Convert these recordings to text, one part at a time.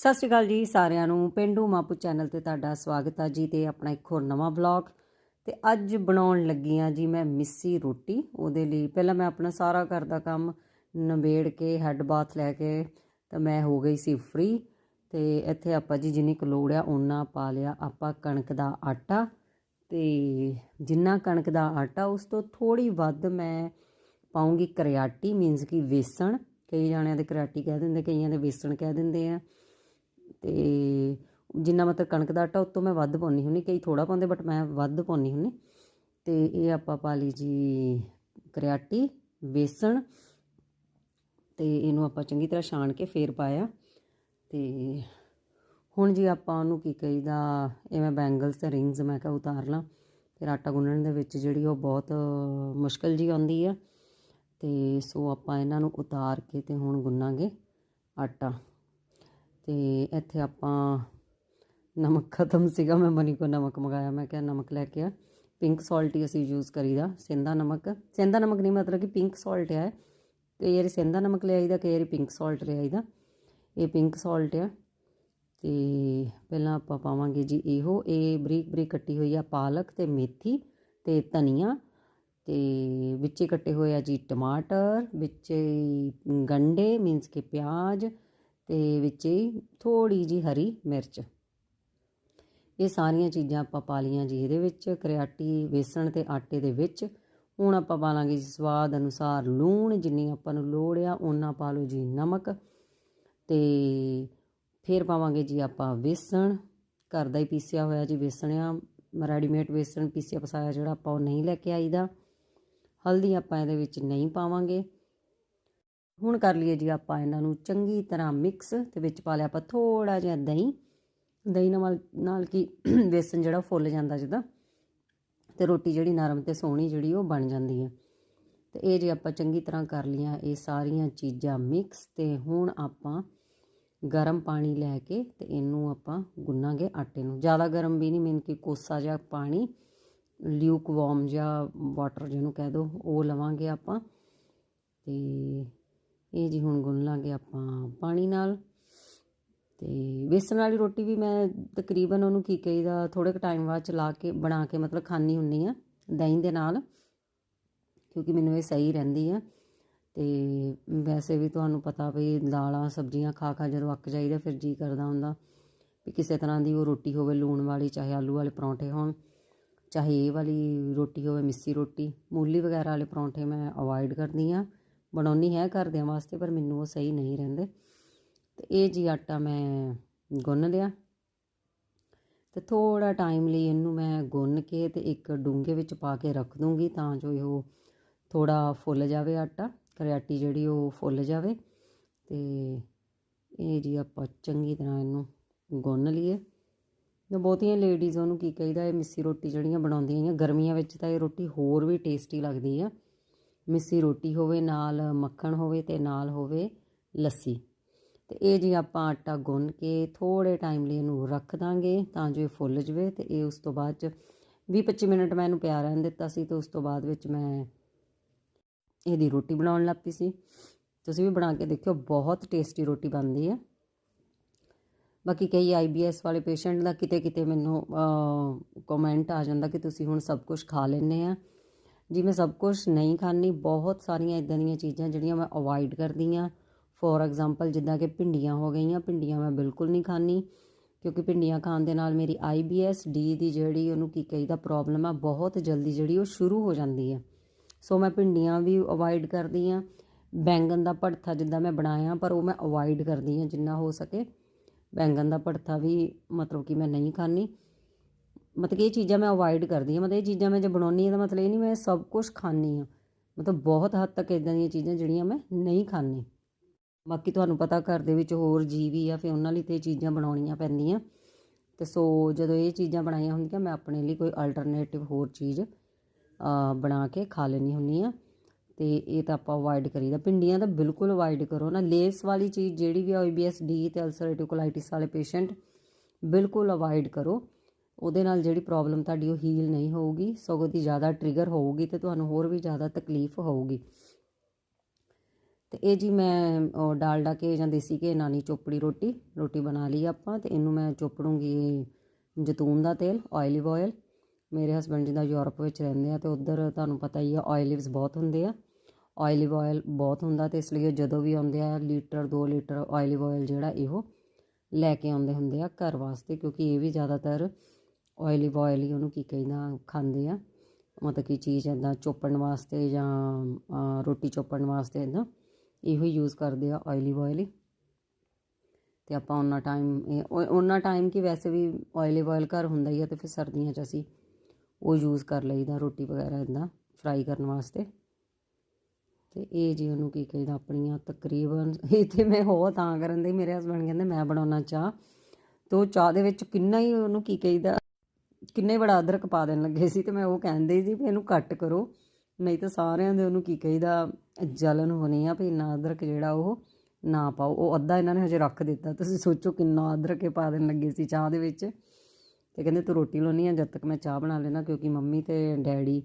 ਸਤਿ ਸ਼੍ਰੀ ਅਕਾਲ ਜੀ ਸਾਰਿਆਂ ਨੂੰ। ਪਿੰਡੂ ਮਾਪੂ ਚੈਨਲ ਤੇ ਤੁਹਾਡਾ ਸਵਾਗਤ ਹੈ ਜੀ ਤੇ ਆਪਣਾ ਇੱਕ ਹੋਰ ਨਵਾਂ ਵਲੌਗ। ਤੇ ਅੱਜ ਬਣਾਉਣ ਲੱਗੀ ਆ ਜੀ ਮੈਂ ਮਿੱਸੀ ਰੋਟੀ। ਉਹਦੇ ਲਈ ਪਹਿਲਾਂ ਮੈਂ ਆਪਣਾ ਸਾਰਾ ਘਰ ਦਾ ਕੰਮ ਨਵੇੜ ਕੇ, ਹੈੱਡ ਬਾਥ ਲੈ ਕੇ ਤਾਂ ਮੈਂ ਹੋ ਗਈ ਸੀ ਫ੍ਰੀ ਤੇ ਇੱਥੇ ਆਪਾਂ ਜੀ ਜਿੰਨੀ ਕੁ ਲੋੜ ਆ ਉਹਨਾਂ ਪਾ ਲਿਆ। ਆਪਾਂ ਕਣਕ ਦਾ ਆਟਾ ਤੇ ਜਿੰਨਾ ਕਣਕ ਦਾ ਆਟਾ ਉਸ ਤੋਂ ਥੋੜੀ ਵੱਧ ਮੈਂ ਪਾਉਂਗੀ ਕਰਿਆਟੀ। ਮੀਨਸ ਕਿ ਵੇਸਣ। ਕਈ ਜਾਣਿਆਂ ਦੇ ਕਰਿਆਟੀ ਕਹਿ ਦਿੰਦੇ, ਕਈਆਂ ਦੇ ਵੇਸਣ ਕਹਿ ਦਿੰਦੇ ਆ। ਤੇ ਜਿੰਨਾ ਮਤਲਬ ਕਣਕ ਦਾ ਆਟਾ ਉਤੋਂ ਮੈਂ ਵੱਧ ਪਾਉਂਦੀ ਹੁੰਦੀ, ਕਈ ਥੋੜਾ ਪਾਉਂਦੇ ਬਟ ਮੈਂ ਵੱਧ ਪਾਉਂਦੀ ਹੁੰਦੀ। ਤੇ ਇਹ ਆਪਾਂ ਪਾ ਲਈ ਜੀ ਕਰਿਆਟੀ, ਬੇਸਣ, ਤੇ ਇਹਨੂੰ ਆਪਾਂ ਚੰਗੀ ਤਰ੍ਹਾਂ ਛਾਣ ਕੇ ਫੇਰ ਪਾਇਆ। ਤੇ ਹੁਣ ਜੀ ਆਪਾਂ ਉਹਨੂੰ ਕੀ ਕਹੀਦਾ ਇਹ ਮੈਂ ਬੈਂਗਲਸ ਤੇ ਰਿੰਗਸ ਮੈਂ ਕਿਹਾ ਉਤਾਰ ਲਾਂ, ਫਿਰ ਆਟਾ ਗੁੰਨਣ ਦੇ ਵਿੱਚ ਜਿਹੜੀ ਉਹ ਬਹੁਤ ਮੁਸ਼ਕਲ ਜੀ ਆਉਂਦੀ ਆ। ਤੇ ਸੋ ਆਪਾਂ ਇਹਨਾਂ ਨੂੰ ਉਤਾਰ ਕੇ ਤੇ ਹੁਣ ਗੁੰਨਾਂਗੇ ਆਟਾ। ਤੇ ਇੱਥੇ ਆਪਾਂ ਨਮਕ ਖਤਮ ਸੀਗਾ, ਮੈਂ ਮਨੀ ਕੋ ਨਮਕ ਮੰਗਾਇਆ, ਮੈਂ ਕਿਹਾ ਨਮਕ ਲੈ ਕੇ ਆ। ਪਿੰਕ ਸਾਲਟ ਹੀ ਅਸੀਂ ਯੂਜ਼ ਕਰੀਦਾ ਸਿੰਦਾ ਨਮਕ। ਸਿੰਦਾ ਨਮਕ ਨਹੀਂ, ਮਤਲਬ ਕਿ ਪਿੰਕ ਸਾਲਟ ਹੈ ਕਈ ਵਾਰੀ ਸਿੰਦਾ ਨਮਕ ਲੈ ਆਈਦਾ, ਕਈ ਵਾਰੀ ਪਿੰਕ ਸਾਲਟ ਲੈ ਆਈਦਾ। ਇਹ ਪਿੰਕ ਸਾਲਟ ਆ। ਤੇ ਪਹਿਲਾਂ ਆਪਾਂ ਪਾਵਾਂਗੇ ਜੀ ਇਹੋ। ਇਹ ਬਰੀਕ ਬਰੀਕ ਕੱਟੀ ਹੋਈ ਆ ਪਾਲਕ ਤੇ ਮੇਥੀ ਤੇ ਧਨੀਆ। ਤੇ ਵਿੱਚੇ ਕੱਟੇ ਹੋਏ ਆ ਜੀ ਟਮਾਟਰ, ਵਿੱਚੇ ਗੰਡੇ ਮੀਨਸ ਕਿ ਪਿਆਜ਼ ਤੇ ਹੀ ਥੋੜੀ ਜੀ ਹਰੀ ਮਿਰਚ। ਇਹ ਸਾਰੀਆਂ ਚੀਜ਼ਾਂ ਆਪਾਂ ਪਾ ਲੀਆਂ ਜੀ ਇਹਦੇ ਵਿੱਚ। ਕਰਿਆਟੀ, ਵੇਸਣ ਤੇ ਆਟੇ ਦੇ ਵਿੱਚ। ਹੁਣ ਆਪਾਂ ਪਾ ਲਾਂਗੇ ਜੀ ਸਵਾਦ ਅਨੁਸਾਰ ਲੂਣ, ਜਿੰਨੀ ਆਪਾਂ ਨੂੰ ਲੋੜ ਆ ਉਨਾ ਪਾ ਲਓ ਜੀ ਨਮਕ। ਤੇ ਫਿਰ ਪਾਵਾਂਗੇ ਜੀ ਆਪਾਂ ਵੇਸਣ। ਘਰ ਦਾ ਹੀ ਪੀਸਿਆ ਹੋਇਆ ਜੀ ਵੇਸਣ ਆ। ਰੈਡੀਮੇਡ ਵੇਸਣ ਪੀਸਿਆ ਪਸਾਇਆ ਜਿਹੜਾ ਆਪਾਂ ਉਹ ਨਹੀਂ ਲੈ ਕੇ ਆਈਦਾ। ਹਲਦੀ ਆਪਾਂ ਇਹਦੇ ਵਿੱਚ ਨਹੀਂ ਪਾਵਾਂਗੇ। ਹੁਣ ਕਰ ਲਈਏ ਜੀ ਆਪਾਂ ਇਹਨਾਂ ਨੂੰ ਚੰਗੀ ਤਰ੍ਹਾਂ ਮਿਕਸ ਤੇ ਵਿੱਚ ਪਾ ਲਿਆ ਆਪਾਂ ਥੋੜਾ ਜਿਹਾ ਦਹੀਂ। ਦਹੀਂ ਨਾਲ ਨਾਲ ਕੀ ਵੇਸਣ ਜਿਹੜਾ ਫੁੱਲ ਜਾਂਦਾ ਜਿੱਦਾਂ, ਤੇ ਰੋਟੀ ਜਿਹੜੀ ਨਰਮ ਤੇ ਸੋਹਣੀ ਜਿਹੜੀ ਉਹ ਬਣ ਜਾਂਦੀ ਹੈ ਤੇ ਇਹ ਜੇ ਆਪਾਂ ਚੰਗੀ ਤਰ੍ਹਾਂ ਕਰ ਲੀਆਂ ਇਹ ਸਾਰੀਆਂ ਚੀਜ਼ਾਂ ਮਿਕਸ ਤੇ ਹੁਣ ਆਪਾਂ ਗਰਮ ਪਾਣੀ ਲੈ ਕੇ ਤੇ ਇਹਨੂੰ ਆਪਾਂ ਗੁੰਨਾਂਗੇ ਆਟੇ ਨੂੰ। ਜ਼ਿਆਦਾ ਗਰਮ ਵੀ ਨਹੀਂ ਮੀਨ ਕਿ ਕੋਸਾ ਜਿਹਾ ਪਾਣੀ ਲਿਊਕ ਵਾਰਮ ਜਾਂ ਵਾਟਰ ਜਿਹਨੂੰ ਕਹਿ ਦੋ, ਉਹ ਲਵਾਂਗੇ ਆਪਾਂ। ਤੇ ਇਹ ਜੀ ਹੁਣ ਗੁੰਨ ਲਾਂਗੇ ਆਪਾਂ ਪਾਣੀ ਨਾਲ। ਤੇ ਬੇਸਣ ਵਾਲੀ ਰੋਟੀ ਵੀ ਮੈਂ ਤਕਰੀਬਨ ਉਹਨੂੰ ਕੀ ਕਹੀਦਾ ਥੋੜੇ ਕੁ ਟਾਈਮ ਬਾਅਦ ਚਲਾ ਕੇ, ਬਣਾ ਕੇ ਮਤਲਬ ਖਾਣੀ ਹੁੰਨੀ ਆ ਦਹੀਂ ਦੇ ਨਾਲ, ਕਿਉਂਕਿ ਮੈਨੂੰ ਇਹ ਸਹੀ ਰਹਿੰਦੀ ਆ। ਤੇ ਵੈਸੇ ਵੀ ਤੁਹਾਨੂੰ ਪਤਾ ਵੀ ਦਾਲਾਂ, ਸਬਜ਼ੀਆਂ ਖਾ ਖਾ ਜਦੋਂ ਅੱਕ ਜਾਈਦਾ ਫਿਰ ਜੀ ਕਰਦਾ ਹੁੰਦਾ ਵੀ ਕਿਸੇ ਤਰ੍ਹਾਂ ਦੀ ਉਹ ਰੋਟੀ ਹੋਵੇ, ਲੂਣ ਵਾਲੀ, ਚਾਹੇ ਆਲੂ ਵਾਲੇ ਪਰੌਂਠੇ ਹੋਣ, ਚਾਹੇ ਇਹ ਵਾਲੀ ਰੋਟੀ ਹੋਵੇ, ਮਿੱਸੀ ਰੋਟੀ। ਮੂਲੀ ਵਗੈਰਾ ਵਾਲੇ ਪਰੌਂਠੇ ਮੈਂ ਅਵੋਇਡ ਕਰਦੀ ਆ ਬਣਾਉਣੀ ਹੈ ਘਰਦਿਆਂ ਵਾਸਤੇ, ਪਰ ਮੈਨੂੰ ਉਹ ਸਹੀ ਨਹੀਂ ਰਹਿੰਦੇ। ਤੇ ਇਹ ਜੀ ਆਟਾ ਮੈਂ ਗੁੰਨ ਲਿਆ। ਤੇ ਥੋੜਾ ਟਾਈਮ ਲਈ ਇਹਨੂੰ ਮੈਂ ਗੁੰਨ ਕੇ ਤੇ ਇੱਕ ਡੂੰਘੇ ਵਿੱਚ ਪਾ ਕੇ ਰੱਖ ਦੂੰਗੀ ਤਾਂ ਜੋ ਇਹ ਥੋੜਾ ਫੁੱਲ ਜਾਵੇ ਆਟਾ, ਕਰਿਆਟੀ ਜਿਹੜੀ ਉਹ ਫੁੱਲ ਜਾਵੇ। ਤੇ ਇਹ ਜੀ ਆਪਾਂ ਚੰਗੀ ਤਰ੍ਹਾਂ ਇਹਨੂੰ ਗੁੰਨ ਲਈਏ। ਤੇ ਬਹੁਤੀਆਂ ਲੇਡੀਜ਼ ਉਹਨੂੰ ਕੀ ਕਹੀਦਾ, ਇਹ ਮਿੱਸੀ ਰੋਟੀ ਜਿਹੜੀਆਂ ਬਣਾਉਂਦੀਆਂ ਆ ਗਰਮੀਆਂ ਵਿੱਚ ਤਾਂ ਇਹ ਰੋਟੀ ਹੋਰ ਵੀ ਟੇਸਟੀ ਲੱਗਦੀ ਆ। ਮਿੱਸੀ ਰੋਟੀ ਹੋਵੇ, ਨਾਲ ਮੱਖਣ ਹੋਵੇ ਤੇ ਨਾਲ ਹੋਵੇ ਲੱਸੀ। ਤੇ ਇਹ ਜੀ ਆਪਾਂ ਆਟਾ ਗੁੰਨ ਕੇ ਥੋੜੇ ਟਾਈਮ ਲਈ ਇਹਨੂੰ ਰੱਖ ਦਾਂਗੇ ਤਾਂ ਜੋ ਇਹ ਫੁੱਲ ਜਵੇ ਤੇ ਇਹ ਉਸ ਤੋਂ ਬਾਅਦ ਚ 20-25 ਮਿੰਟ ਮੈਂ ਇਹਨੂੰ ਪਿਆ ਰਹਿਣ ਦਿੱਤਾ ਸੀ ਤੇ ਉਸ ਤੋਂ ਬਾਅਦ ਵਿੱਚ ਮੈਂ ਇਹਦੀ ਰੋਟੀ ਬਣਾਉਣ ਲੱਗ ਪਈ ਸੀ। ਤੁਸੀਂ ਵੀ ਬਣਾ ਕੇ ਦੇਖਿਓ, ਬਹੁਤ ਟੇਸਟੀ ਰੋਟੀ ਬਣਦੀ ਹੈ ਬਾਕੀ ਕਈ ਆਈਬੀਐਸ ਵਾਲੇ ਪੇਸ਼ੈਂਟ ਦਾ ਕਿਤੇ ਕਿਤੇ ਮੈਨੂੰ ਕਮੈਂਟ ਆ ਜਾਂਦਾ ਕਿ ਤੁਸੀਂ ਹੁਣ ਸਭ ਕੁਝ ਖਾ ਲੈਂਦੇ ਆ। ਜੀ, ਮੈਂ ਸਭ ਕੁਝ ਨਹੀਂ ਖਾਂਦੀ। ਬਹੁਤ ਸਾਰੀਆਂ ਇਦਾਂ ਦੀਆਂ ਚੀਜ਼ਾਂ ਜਿਹੜੀਆਂ ਮੈਂ ਅਵੋਇਡ ਕਰਦੀ ਆ ਫੋਰ ਐਗਜ਼ਾਮਪਲ ਜਿੱਦਾਂ ਕਿ ਭਿੰਡੀਆਂ ਹੋ ਗਈਆਂ, ਭਿੰਡੀਆਂ ਮੈਂ ਬਿਲਕੁਲ ਨਹੀਂ ਖਾਂਦੀ, ਕਿਉਂਕਿ ਭਿੰਡੀਆਂ ਖਾਣ ਦੇ ਨਾਲ ਮੇਰੀ ਆਈਬੀਐਸ ਡੀ ਦੀ ਜਿਹੜੀ ਉਹਨੂੰ ਕੀ ਕਹੀਦਾ ਪ੍ਰੋਬਲਮ ਆ, ਬਹੁਤ ਜਲਦੀ ਜਿਹੜੀ ਉਹ ਸ਼ੁਰੂ ਹੋ ਜਾਂਦੀ ਹੈ ਸੋ ਮੈਂ ਭਿੰਡੀਆਂ ਵੀ ਅਵੋਇਡ ਕਰਦੀ ਆ ਬੈਂਗਨ ਦਾ ਭੜਥਾ ਜਿੱਦਾਂ ਮੈਂ ਬਣਾਇਆ, ਪਰ ਉਹ ਮੈਂ ਅਵੋਇਡ ਕਰਦੀ ਆ ਜਿੰਨਾ ਹੋ ਸਕੇ। ਬੈਂਗਨ ਦਾ ਭੜਥਾ ਵੀ ਮਤਲਬ ਕਿ ਮੈਂ ਨਹੀਂ ਖਾਣੀ ਮਤਲਬ ਕਿ ਇਹ ਚੀਜ਼ਾਂ ਮੈਂ ਅਵੋਇਡ ਕਰਦੀ ਹਾਂ। ਮਤਲਬ ਇਹ ਚੀਜ਼ਾਂ ਮੈਂ ਜੇ ਬਣਾਉਣੀ ਆ ਤਾਂ ਮਤਲਬ ਇਹ ਨਹੀਂ ਮੈਂ ਸਭ ਕੁਝ ਖਾਣੀ ਹਾਂ। ਮਤਲਬ ਬਹੁਤ ਹੱਦ ਤੱਕ ਇਦਾਂ ਦੀਆਂ ਚੀਜ਼ਾਂ ਜਿਹੜੀਆਂ ਮੈਂ ਨਹੀਂ ਖਾਣੀ ਬਾਕੀ ਤੁਹਾਨੂੰ ਪਤਾ ਘਰ ਦੇ ਵਿੱਚ ਹੋਰ ਜੀਵ ਹੀ ਆ, ਫਿਰ ਉਹਨਾਂ ਲਈ ਤੇ ਇਹ ਚੀਜ਼ਾਂ ਬਣਾਉਣੀਆਂ ਪੈਂਦੀਆਂ। ਤੇ ਸੋ ਜਦੋਂ ਇਹ ਚੀਜ਼ਾਂ ਬਣਾਈਆਂ ਹੁੰਦੀਆਂ, ਮੈਂ ਆਪਣੇ ਲਈ ਕੋਈ ਅਲਟਰਨੇਟਿਵ ਹੋਰ ਚੀਜ਼ ਬਣਾ ਕੇ ਖਾ ਲੈਣੀ ਹੁੰਦੀ ਆ ਤੇ ਇਹ ਤਾਂ ਆਪਾਂ ਅਵੋਇਡ ਕਰੀਦਾ। ਪਿੰਡੀਆਂ ਤਾਂ ਬਿਲਕੁਲ ਅਵੋਇਡ ਕਰੋ ਨਾ। ਲੇਸ ਵਾਲੀ ਚੀਜ਼ ਜਿਹੜੀ ਵੀ ਆ ਆਈਬੀਐਸ ਡੀ ਤੇ ਅਲਸਰੇਟਿਵ ਕੋਲਾਈਟਿਸ ਵਾਲੇ ਪੇਸ਼ੈਂਟ ਬਿਲਕੁਲ ਅਵੋਇਡ ਕਰੋ। ਉਹਦੇ ਨਾਲ ਜਿਹੜੀ ਪ੍ਰੋਬਲਮ ਤੁਹਾਡੀ ਉਹ ਹੀਲ ਨਹੀਂ ਹੋਊਗੀ, ਸਗੋਂ ਦੀ ਜ਼ਿਆਦਾ ਟ੍ਰਿਗਰ ਹੋਊਗੀ ਤੇ ਤੁਹਾਨੂੰ ਹੋਰ ਵੀ ਜ਼ਿਆਦਾ ਤਕਲੀਫ ਹੋਊਗੀ। ਤੇ ਇਹ ਜੀ ਮੈਂ ਡਾਲਡਾ ਕੇ ਜਾਂ ਦੇਸੀ ਘੇ ਨਾਲ ਨਹੀਂ ਚੋਪੜੀ ਰੋਟੀ ਰੋਟੀ ਬਣਾ ਲਈ ਆਪਾਂ ਤੇ ਇਹਨੂੰ ਮੈਂ ਚੋਪੜੂੰਗੀ ਜੈਤੂਨ ਦਾ ਤੇਲ ਆਇਲਿਵ ਆਇਲ ਮੇਰੇ ਹਸਬੰਡ ਜੀ ਦਾ ਯੂਰਪ ਵਿੱਚ ਰਹਿੰਦੇ ਆ ਤੇ ਉੱਧਰ ਤੁਹਾਨੂੰ ਪਤਾ ਹੀ ਆ ਆਇਲਿਵਸ ਬਹੁਤ ਹੁੰਦੇ ਆ। ਆਇਲਿਵ ਆਇਲ ਬਹੁਤ ਹੁੰਦਾ ਤੇ ਇਸ ਲਈ ਉਹ ਜਦੋਂ ਵੀ ਆਉਂਦੇ ਆ, ਲੀਟਰ 2 ਲੀਟਰ ਆਇਲਿਵ ਆਇਲ ਜਿਹੜਾ ਇਹੋ ਲੈ ਕੇ ਆਉਂਦੇ ਹੁੰਦੇ ਆ ਘਰ ਵਾਸਤੇ, ਕਿਉਂਕਿ ਇਹ ਵੀ ਜ਼ਿਆਦਾਤਰ ਆਇਲ ਹੀ ਉਹਨੂੰ ਕੀ ਕਹਿੰਦਾ, ਖਾਂਦੇ ਆ। ਮਤਲਬ ਕਿ ਚੀਜ਼ ਇਦਾਂ ਚੋਪਣ ਵਾਸਤੇ ਜਾਂ ਰੋਟੀ ਚੋਪਣ ਵਾਸਤੇ ਇਦਾਂ ਇਹੋ ਹੀ ਯੂਜ਼ ਕਰਦੇ ਆ ਆਇਲਿਵ ਆਇਲ ਹੀ ਤੇ ਆਪਾਂ ਉਹਨਾਂ ਟਾਈਮ ਉਹਨਾਂ ਟਾਈਮ ਕਿ ਵੈਸੇ ਵੀ ਆਇਲਿਵ ਬੋਇਲ ਘਰ ਹੁੰਦਾ ਹੀ ਆ ਤੇ ਫਿਰ ਸਰਦੀਆਂ 'ਚ ਅਸੀਂ ਉਹ ਯੂਜ਼ ਕਰ ਲਈਦਾ ਰੋਟੀ ਵਗੈਰਾ ਇਦਾਂ ਫਰਾਈ ਕਰਨ ਵਾਸਤੇ। ਤੇ ਇਹ ਜੀ ਉਹਨੂੰ ਕੀ ਕਹਿੰਦਾ, ਆਪਣੀਆਂ ਤਕਰੀਬਨ ਇਹ ਤੇ ਮੈਂ ਹੋ ਤਾਂ ਕਰਨ ਦੇ ਮੇਰੇ ਹਸਬੰਡ ਕਹਿੰਦੇ ਮੈਂ ਬਣਾਉਣਾ ਚਾਹ। ਤੇ ਉਹ ਚਾਹ ਦੇ ਵਿੱਚ ਕਿੰਨਾ ਹੀ ਉਹਨੂੰ ਕੀ ਕਹਿੰਦਾ। ਕਿੰਨੇ ਬੜਾ ਅਦਰਕ ਪਾ ਦੇਣ ਲੱਗੇ ਸੀ ਤੇ ਮੈਂ ਉਹ ਕਹਿੰਦੇ ਸੀ ਵੀ ਇਹਨੂੰ ਕੱਟ ਕਰੋ। ਨਹੀਂ ਤਾਂ ਸਾਰਿਆਂ ਦੇ ਉਹਨੂੰ ਕੀ ਕਹੀਦਾ, ਜਲਨ ਹੋਣੀ ਆ ਵੀ ਇੰਨਾ ਅਦਰਕ ਜਿਹੜਾ ਉਹ ਨਾ ਪਾਓ। ਉਹ ਅੱਧਾ ਇਹਨਾਂ ਨੇ ਹਜੇ ਰੱਖ ਦਿੱਤਾ। ਤੁਸੀਂ ਸੋਚੋ ਕਿੰਨਾ ਅਦਰਕ ਇਹ ਪਾ ਦੇਣ ਲੱਗੇ ਸੀ ਚਾਹ ਦੇ ਵਿੱਚ। ਤੇ ਕਹਿੰਦੇ ਤੂੰ ਰੋਟੀ ਲਾਉਣੀ ਆ, ਜਦ ਤੱਕ ਮੈਂ ਚਾਹ ਬਣਾ ਲੈਣਾ ਕਿਉਂਕਿ ਮੰਮੀ ਤੇ ਡੈਡੀ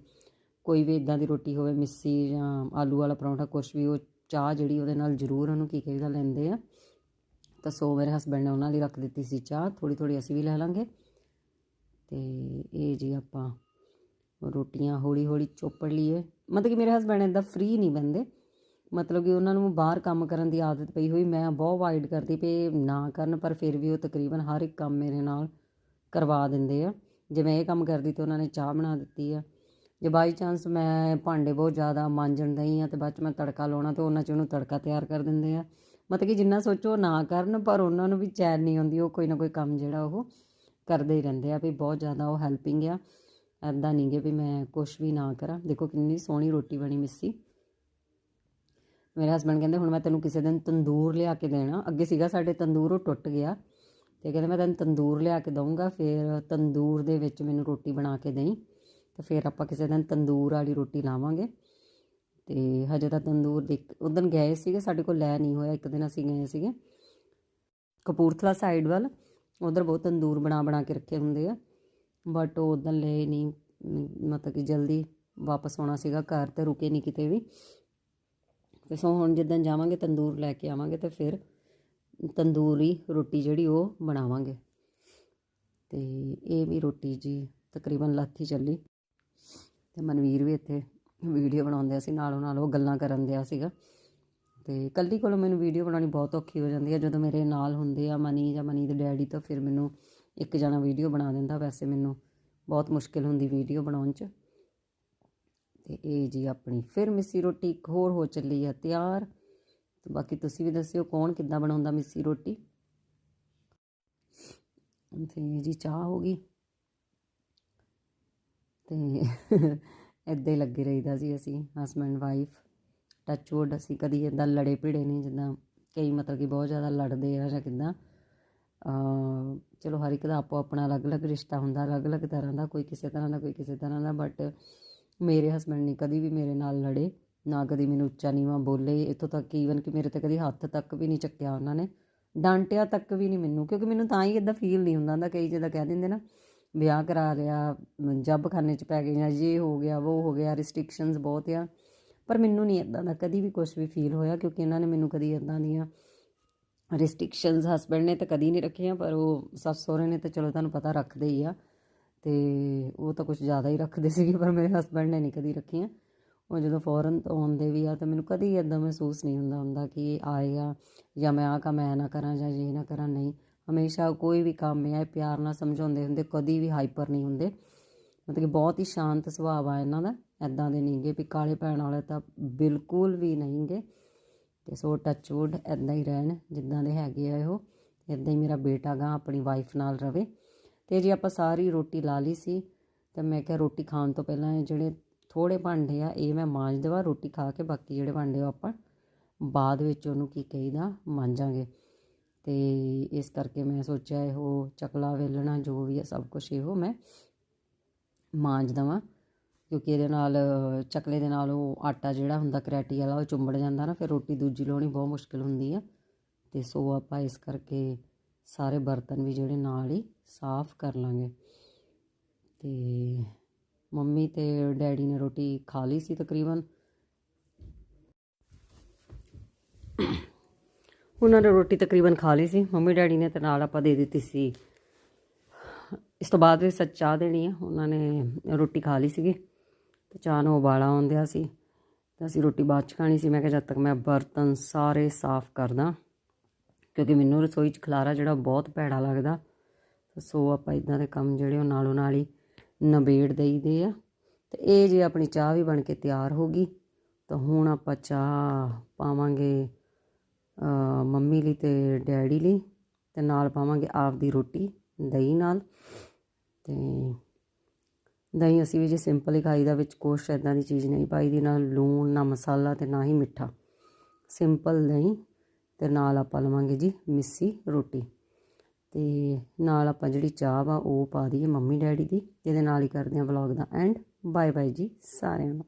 ਕੋਈ ਵੀ ਇਦਾਂ ਦੀ ਰੋਟੀ ਹੋਵੇ, ਮਿੱਸੀ ਜਾਂ ਆਲੂ ਵਾਲਾ ਪਰੌਂਠਾ, ਕੁਛ ਵੀ, ਉਹ ਚਾਹ ਜਿਹੜੀ ਉਹਦੇ ਨਾਲ ਜ਼ਰੂਰ ਉਹਨੂੰ ਕੀ ਕਹੀਦਾ, ਲੈਂਦੇ ਆ। ਤਾਂ ਸੋ ਮੇਰੇ ਹਸਬੰਡ ਨੇ ਉਹਨਾਂ ਲਈ ਰੱਖ ਦਿੱਤੀ ਸੀ ਚਾਹ। ਥੋੜੀ ਥੋੜੀ ਅਸੀਂ ਵੀ ਲੈ ਲਾਂਗੇ। ਤੇ ਇਹ ਜੀ ਆਪਾਂ ਰੋਟੀਆਂ ਹੌਲੀ ਹੌਲੀ ਚੋਪੜ ਲਈਏ। ਮਤਲਬ ਕਿ ਮੇਰੇ ਹਸਬੰਡ ਇਦਾਂ ਫ੍ਰੀ ਨਹੀਂ ਬੰਦੇ ਮਤਲਬ ਕਿ ਉਹਨਾਂ ਨੂੰ ਬਾਹਰ ਕੰਮ ਕਰਨ ਦੀ ਆਦਤ ਪਈ ਹੋਈ, ਮੈਂ ਬਹੁਤ ਵਾਈਡ ਕਰਦੀ ਪਈ, ਨਾ ਕਰਨ, ਪਰ ਫਿਰ ਵੀ ਉਹ ਤਕਰੀਬਨ ਹਰ ਇੱਕ ਕੰਮ ਮੇਰੇ ਨਾਲ ਕਰਵਾ ਦਿੰਦੇ ਆ। ਜੇ ਮੈਂ ਇਹ ਕੰਮ ਕਰਦੀ ਤੇ ਉਹਨਾਂ ਨੇ ਚਾਹ ਬਣਾ ਦਿੱਤੀ ਆ। ਜੇ ਬਾਈ ਚਾਂਸ ਮੈਂ ਭਾਂਡੇ ਬਹੁਤ ਜ਼ਿਆਦਾ ਮਾਂਜਣ ਦਈ ਆ ਤੇ ਬਾਅਦ ਚ ਮੈਂ ਤੜਕਾ ਲਾਉਣਾ ਤੇ ਉਹਨਾਂ ਚ ਉਹਨੂੰ ਤੜਕਾ ਤਿਆਰ ਕਰ ਦਿੰਦੇ ਆ। ਮਤਲਬ ਕਿ ਜਿੰਨਾ ਸੋਚੋ ਨਾ ਕਰਨ, ਪਰ ਉਹਨਾਂ ਨੂੰ ਵੀ ਚੈਨ ਨਹੀਂ ਆਉਂਦੀ, ਉਹ ਕੋਈ ਨਾ ਕੋਈ ਕੰਮ ਜਿਹੜਾ ਉਹ ਕਰਦੇ ਹੀ ਰਹਿੰਦੇ ਆ ਵੀ ਬਹੁਤ ਜ਼ਿਆਦਾ ਉਹ ਹੈਲਪਿੰਗ ਆ। ਐਦਾਂ ਨਹੀਂ ਗੇ ਵੀ ਮੈਂ ਕੁਝ ਵੀ ਨਾ ਕਰਾਂ। ਦੇਖੋ ਕਿੰਨੀ ਸੋਹਣੀ ਰੋਟੀ ਬਣੀ ਮਿੱਸੀ ਮੇਰੇ ਹਸਬੰਡ ਕਹਿੰਦੇ, ਹੁਣ ਮੈਂ ਤੈਨੂੰ ਕਿਸੇ ਦਿਨ ਤੰਦੂਰ ਲਿਆ ਕੇ ਦੇਣਾ। ਅੱਗੇ ਸੀਗਾ ਸਾਡੇ ਤੰਦੂਰ, ਉਹ ਟੁੱਟ ਗਿਆ। ਤੇ ਕਹਿੰਦੇ, ਮੈਂ ਤੈਨੂੰ ਤੰਦੂਰ ਲਿਆ ਕੇ ਦਊਂਗਾ, ਫਿਰ ਤੰਦੂਰ ਦੇ ਵਿੱਚ ਮੈਨੂੰ ਰੋਟੀ ਬਣਾ ਕੇ ਦੇਈਂ। ਤੇ ਫਿਰ ਆਪਾਂ ਕਿਸੇ ਦਿਨ ਤੰਦੂਰ ਵਾਲੀ ਰੋਟੀ ਲਾਵਾਂਗੇ। ਤੇ ਹਜੇ ਤਾਂ ਤੰਦੂਰ ਦੇਖ ਉਦੋਂ ਗਏ ਸੀਗੇ, ਸਾਡੇ ਕੋਲ ਲੈ ਨਹੀਂ ਹੋਇਆ। ਇੱਕ ਦਿਨ ਅਸੀਂ ਗਏ ਸੀਗੇ ਕਪੂਰਥਲਾ ਸਾਈਡ ਵੱਲ। ਉਧਰ ਬਹੁਤ ਤੰਦੂਰ ਬਣਾ ਬਣਾ ਕੇ ਰੱਖੇ ਹੁੰਦੇ ਆ। ਬਟ ਉਹ ਉਦੋਂ ਲਏ ਨਹੀਂ ਮਤਲਬ ਕਿ ਜਲਦੀ ਵਾਪਸ ਆਉਣਾ ਸੀਗਾ, ਘਰ ਤੇ ਰੁਕੇ ਨਹੀਂ ਕਿਤੇ ਵੀ। ਤੇ ਸੋ ਹੁਣ ਜਿੱਦਣ ਜਾਵਾਂਗੇ ਤੰਦੂਰ ਲੈ ਕੇ ਆਵਾਂਗੇ ਤੇ ਫਿਰ ਤੰਦੂਰੀ ਰੋਟੀ ਜਿਹੜੀ ਉਹ ਬਣਾਵਾਂਗੇ। ਤੇ ਇਹ ਵੀ ਰੋਟੀ ਜੀ ਤਕਰੀਬਨ ਲੱਥ ਹੀ ਚੱਲੀ। ਤੇ ਮਨਵੀਰ ਵੀ ਇੱਥੇ ਵੀਡੀਓ ਬਣਾਉਂਦੇ ਸੀ ਨਾਲੋਂ ਨਾਲ ਉਹ ਗੱਲਾਂ ਕਰਨ ਦਿਆ ਸੀਗਾ। ਤੇ ਕੱਲੀ ਕੋਲੋਂ ਮੈਨੂੰ ਵੀਡੀਓ ਬਣਾਉਣੀ ਬਹੁਤ ਔਖੀ ਹੋ ਜਾਂਦੀ ਹੈ। ਜਦੋਂ ਮੇਰੇ ਨਾਲ ਹੁੰਦੇ ਆ ਮਨੀ ਜਾਂ ਮਨੀ ਦੇ ਡੈਡੀ, ਤਾਂ ਫਿਰ ਮੈਨੂੰ ਇੱਕ ਜਣਾ ਵੀਡੀਓ ਬਣਾ ਦਿੰਦਾ। ਵੈਸੇ ਮੈਨੂੰ ਬਹੁਤ ਮੁਸ਼ਕਿਲ ਹੁੰਦੀ ਵੀਡੀਓ ਬਣਾਉਣ 'ਚ। ਤੇ ਇਹ ਜੀ ਆਪਣੀ। ਫਿਰ ਮਿੱਸੀ ਰੋਟੀ ਇੱਕ ਹੋਰ ਹੋ ਚੱਲੀ ਆ ਤਿਆਰ। ਤੇ ਬਾਕੀ ਤੁਸੀਂ ਵੀ ਦੱਸਿਓ ਕੌਣ ਕਿੱਦਾਂ ਬਣਾਉਂਦਾ ਮਿੱਸੀ ਰੋਟੀ। ਤੇ ਜੀ ਚਾਹ ਹੋ ਗਈ। ਤੇ ਇੱਦਾਂ ਹੀ ਲੱਗੇ ਰਹੀਦਾ ਸੀ ਅਸੀਂ ਹਸਬੈਂਡ ਵਾਈਫ ਟੱਚਵੁੱਡ ਅਸੀਂ ਕਦੀ ਇਦਾਂ ਲੜੇ ਭਿੜੇ ਨਹੀਂ, ਜਿੱਦਾਂ ਕਈ ਮਤਲਬ ਕਿ ਬਹੁਤ ਜ਼ਿਆਦਾ ਲੜਦੇ ਆ ਜਾਂ ਕਿੱਦਾਂ। ਚਲੋ ਹਰ ਇੱਕ ਦਾ ਆਪੋ ਆਪਣਾ ਅਲੱਗ-ਅਲੱਗ ਰਿਸ਼ਤਾ ਹੁੰਦਾ, ਅਲੱਗ-ਅਲੱਗ ਤਰ੍ਹਾਂ ਦਾ, ਕੋਈ ਕਿਸੇ ਤਰ੍ਹਾਂ ਦਾ, ਕੋਈ ਕਿਸੇ ਤਰ੍ਹਾਂ ਦਾ ਬਟ ਮੇਰੇ ਹਸਬੰਡ ਨਹੀਂ ਕਦੀ ਵੀ ਮੇਰੇ ਨਾਲ ਲੜੇ, ਨਾ ਕਦੀ ਮੈਨੂੰ ਉੱਚਾ ਨੀਵਾਂ ਬੋਲੇ। ਇੱਥੋਂ ਤੱਕ ਈਵਨ ਕਿ ਮੇਰੇ ਤੇ ਕਦੀ ਹੱਥ ਤੱਕ ਵੀ ਨਹੀਂ ਚੱਕਿਆ ਉਹਨਾਂ ਨੇ, ਡਾਂਟਿਆ ਤੱਕ ਵੀ ਨਹੀਂ ਮੈਨੂੰ, ਕਿਉਂਕਿ ਮੈਨੂੰ ਤਾਂ ਹੀ ਇਦਾਂ ਫੀਲ ਨਹੀਂ ਹੁੰਦਾ ਹੁੰਦਾ। ਕਈ ਜਿਹਦਾ ਕਹਿ ਦਿੰਦੇ ਨਾ, ਵਿਆਹ ਕਰਾ ਲਿਆ, ਜੱਬ ਖਾਨੇ 'ਚ ਪੈ ਗਏ ਜਾਂ ਇਹ ਹੋ ਗਿਆ ਉਹ ਹੋ ਗਿਆ ਰਿਸਟ੍ਰਿਕਸ਼ਨਸ ਬਹੁਤ ਆ। ਪਰ ਮੈਨੂੰ ਨਹੀਂ ਇਦਾਂ ਦਾ ਕਦੀ ਵੀ ਕੁਝ ਵੀ ਫੀਲ ਹੋਇਆ, ਕਿਉਂਕਿ ਇਹਨਾਂ ਨੇ ਮੈਨੂੰ ਕਦੀ ਇਦਾਂ ਦੀਆਂ ਰਿਸਟ੍ਰਿਕਸ਼ਨਸ ਹਸਬੰਡ ਨੇ ਤਾਂ ਕਦੀ ਨਹੀਂ ਰੱਖੀਆਂ, ਪਰ ਉਹ ਸੱਸ ਸਹੁਰੇ ਨੇ ਤਾਂ ਚਲੋ ਤੁਹਾਨੂੰ ਪਤਾ ਰੱਖਦੇ ਹੀ ਆ। ਤੇ ਉਹ ਤਾਂ ਕੁਝ ਜ਼ਿਆਦਾ ਹੀ ਰੱਖਦੇ ਸੀਗੇ, ਪਰ ਮੇਰੇ ਹਸਬੰਡ ਨੇ ਨਹੀਂ ਕਦੀ ਰੱਖੀਆਂ। ਉਹ ਜਦੋਂ ਫੋਰਨ ਤੋਂ ਆਉਂਦੇ ਵੀ ਆ, ਤਾਂ ਮੈਨੂੰ ਕਦੀ ਇਦਾਂ ਮਹਿਸੂਸ ਨਹੀਂ ਹੁੰਦਾ ਹੁੰਦਾ ਕਿ ਇਹ ਆਏਗਾ ਜਾਂ ਮੈਂ ਆਹ ਕੰਮ ਐ ਨਾ ਕਰਾਂ, ਜਾਂ ਇਹ ਨਾ ਕਰਾਂ, ਨਹੀਂ। ਹਮੇਸ਼ਾ ਕੋਈ ਵੀ ਕੰਮ ਹੈ ਪਿਆਰ ਨਾਲ ਸਮਝਾਉਂਦੇ ਹੁੰਦੇ, ਕਦੀ ਵੀ ਹਾਈਪਰ ਨਹੀਂ ਹੁੰਦੇ। ਮਤਲਬ ਕਿ ਬਹੁਤ ਹੀ ਸ਼ਾਂਤ ਸੁਭਾਅ ਆ ਇਹਨਾਂ ਦਾ। ਐਦਾਂ ਦੇ ਨਹੀਂਗੇ ਵੀ ਕਾਲੇ ਪੈਣ ਵਾਲੇ ਤਾਂ ਬਿਲਕੁਲ ਵੀ ਨਹੀਂਗੇ। ਤੇ ਸੋ ਟੱਚਵੁੱਡ ਐਦਾਂ ਹੀ ਰਹਿਣ, ਜਿੱਦਾਂ ਦੇ ਹੈਗੇ ਆ ਇਹੋ। ਐਦਾਂ ਹੀ ਮੇਰਾ ਬੇਟਾ ਗਾ, ਆਪਣੀ ਵਾਈਫ ਨਾਲ ਰਵੇ। ਤੇ ਜੀ ਆਪਾਂ ਸਾਰੀ ਰੋਟੀ ਲਾ ਲਈ ਸੀ, ਤੇ ਮੈਂ ਕਿਹਾ ਰੋਟੀ ਖਾਣ ਤੋਂ ਪਹਿਲਾਂ ਇਹ ਜਿਹੜੇ ਥੋੜੇ ਭਾਂਡੇ ਆ, ਇਹ ਮੈਂ ਮਾਂਜ ਦੇਵਾਂ, ਰੋਟੀ ਖਾ ਕੇ ਬਾਕੀ ਜਿਹੜੇ ਭਾਂਡੇ ਉਹ ਆਪਾਂ ਬਾਅਦ ਵਿੱਚ ਉਹਨੂੰ ਕੀ ਕਹੀਦਾ, ਮਾਂਜਾਂਗੇ। ਤੇ ਇਸ ਕਰਕੇ ਮੈਂ ਸੋਚਿਆ ਇਹੋ ਚਕਲਾ ਵੇਲਣਾ, ਜੋ ਵੀ ਹੈ ਸਭ ਕੁਝ ਇਹੋ ਮੈਂ ਮਾਂਜ ਦਵਾਂ। ਕਿਉਂਕਿ ਇਹਦੇ ਨਾਲ, ਚਕਲੇ ਦੇ ਨਾਲ ਉਹ ਆਟਾ ਜਿਹੜਾ ਹੁੰਦਾ ਕਰੈਟੀ ਵਾਲਾ, ਉਹ ਚੁੰਬੜ ਜਾਂਦਾ ਨਾ, ਫਿਰ ਰੋਟੀ ਦੂਜੀ ਲਾਉਣੀ ਬਹੁਤ ਮੁਸ਼ਕਿਲ ਹੁੰਦੀ ਆ। ਤੇ ਸੋ ਆਪਾਂ ਇਸ ਕਰਕੇ ਸਾਰੇ ਬਰਤਨ ਵੀ ਜਿਹੜੇ ਨਾਲ ਹੀ ਸਾਫ਼ ਕਰ ਲਾਂਗੇ। ਤੇ ਮੰਮੀ ਤੇ ਡੈਡੀ ਨੇ ਰੋਟੀ ਖਾ ਲਈ ਸੀ ਤਕਰੀਬਨ। ਉਹਨਾਂ ਨੇ ਰੋਟੀ ਤਕਰੀਬਨ ਖਾ ਲਈ ਸੀ। ਮੰਮੀ ਡੈਡੀ ਨੇ ਤੇ ਨਾਲ ਆਪਾਂ ਦੇ ਦਿੱਤੀ ਸੀ। ਇਸ ਤੋਂ ਬਾਅਦ ਵੀ ਸੱਚ ਚਾਹ ਦੇਣੀ ਆ। ਉਹਨਾਂ ਨੇ ਰੋਟੀ ਖਾ ਲਈ ਸੀਗੀ। ਤੇ ਚਾਹ ਨੂੰ ਉਬਾਲਾ ਆਉਂਦਿਆ ਸੀ ਤਾਂ ਅਸੀਂ ਰੋਟੀ ਬਾਅਦ ਚ ਖਾਣੀ ਸੀ। ਮੈਂ ਕਿਹਾ, ਜਦ ਤੱਕ ਮੈਂ ਬਰਤਨ ਸਾਰੇ ਸਾਫ਼ ਕਰਦਾ, ਕਿਉਂਕਿ ਮੈਨੂੰ ਰਸੋਈ 'ਚ ਖਲਾਰਾ ਜਿਹੜਾ ਬਹੁਤ ਭੈੜਾ ਲੱਗਦਾ ਸੋ ਆਪਾਂ ਇਦਾਂ ਦੇ ਕੰਮ ਜਿਹੜੇ ਉਹ ਨਾਲੋਂ ਨਾਲ ਹੀ ਨਬੇੜ ਦੇਈਦੇ ਆ। ਤੇ ਇਹ ਜੇ ਆਪਣੀ ਚਾਹ ਵੀ ਬਣ ਕੇ ਤਿਆਰ ਹੋ ਗਈ, ਤਾਂ ਹੁਣ ਆਪਾਂ ਚਾਹ ਪਾਵਾਂਗੇ ਮੰਮੀ ਲਈ ਤੇ ਡੈਡੀ ਲਈ, ਤੇ ਨਾਲ ਪਾਵਾਂਗੇ ਆਪ ਦੀ ਰੋਟੀ ਦਹੀਂ ਨਾਲ। ਤੇ ਦਹੀਂ ਅਸੀਂ ਵੀ ਜੇ ਸਿੰਪਲ ਹੀ ਖਾਈਦਾ ਵਿੱਚ ਕੁਛ ਇਦਾਂ ਦੀ ਚੀਜ਼ ਨਹੀਂ ਪਾਈਦੀ ਨਾ ਲੂਣ, ਨਾ ਮਸਾਲਾ ਤੇ ਨਾ ਹੀ ਮਿੱਠਾ। ਸਿੰਪਲ ਦਹੀਂ ਤੇ ਨਾਲ ਆਪਾਂ ਲਵਾਂਗੇ ਜੀ ਮਿੱਸੀ ਰੋਟੀ। ਤੇ ਨਾਲ ਆਪਾਂ ਜਿਹੜੀ ਚਾਹ ਵਾ, ਉਹ ਪਾ ਦਈਏ ਮੰਮੀ ਡੈਡੀ ਦੀ, ਜਿਹਦੇ ਨਾਲ ਹੀ ਕਰਦੇ ਹਾਂ ਵਲੌਗ ਦਾ ਐਂਡ ਬਾਏ ਬਾਏ ਜੀ ਸਾਰਿਆਂ ਨੂੰ।